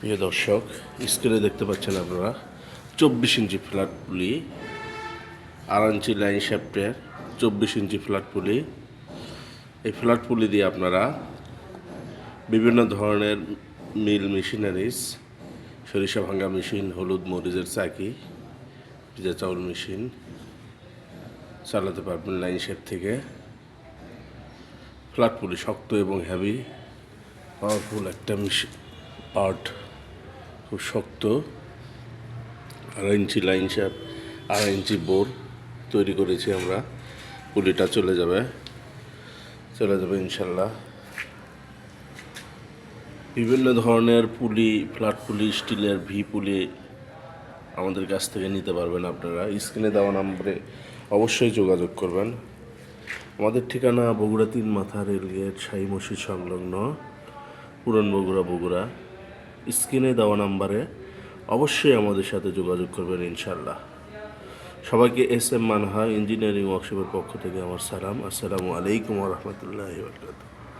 প্রিয় দর্শক, স্ক্রিনে দেখতে পাচ্ছেন আপনারা চব্বিশ ইঞ্চি ফ্ল্যাট পুলি আর ইঞ্চি লাইন শ্যাফটের চব্বিশ ইঞ্চি ফ্ল্যাট পুলি। এই ফ্ল্যাট পুলি দিয়ে আপনারা বিভিন্ন ধরনের মিল মেশিনারিজ, সরিষা ভাঙ্গা মেশিন, হলুদ মরিচের চাকি পিজা চাউল মেশিন চালাতে পারবেন লাইন শেপ থেকে। ফ্ল্যাট পুলি শক্ত এবং হেভি পাওয়ারফুল একটা মেশিন পার্ট খুব শক্ত, আড়াই ইঞ্চি লাইন শ্যাপ আড়াই ইঞ্চি বোর তৈরি করেছি আমরা। পুলিটা চলে যাবে। চলে যাবে ইনশাল্লাহ। বিভিন্ন ধরনের পুলি, ফ্ল্যাট পুলি, স্টিলের ভি পুলি আমাদের কাছ থেকে নিতে পারবেন আপনারা। স্ক্রিনে দেওয়া নাম্বারে অবশ্যই যোগাযোগ করবেন। আমাদের ঠিকানা বগুড়া তিন মাথা রেলগেট, শাহী মসজিদ সংলগ্ন, পুরান বগুড়া বগুড়া। স্ক্রিনে দেওয়া নাম্বারে অবশ্যই আমাদের সাথে যোগাযোগ করবেন ইনশাল্লাহ সবাইকে এস এম মানহা ইঞ্জিনিয়ারিং ওয়ার্কশপের পক্ষ থেকে আমার সালাম। আসসালামু আলাইকুম রহমতুল্লাহ বরকাত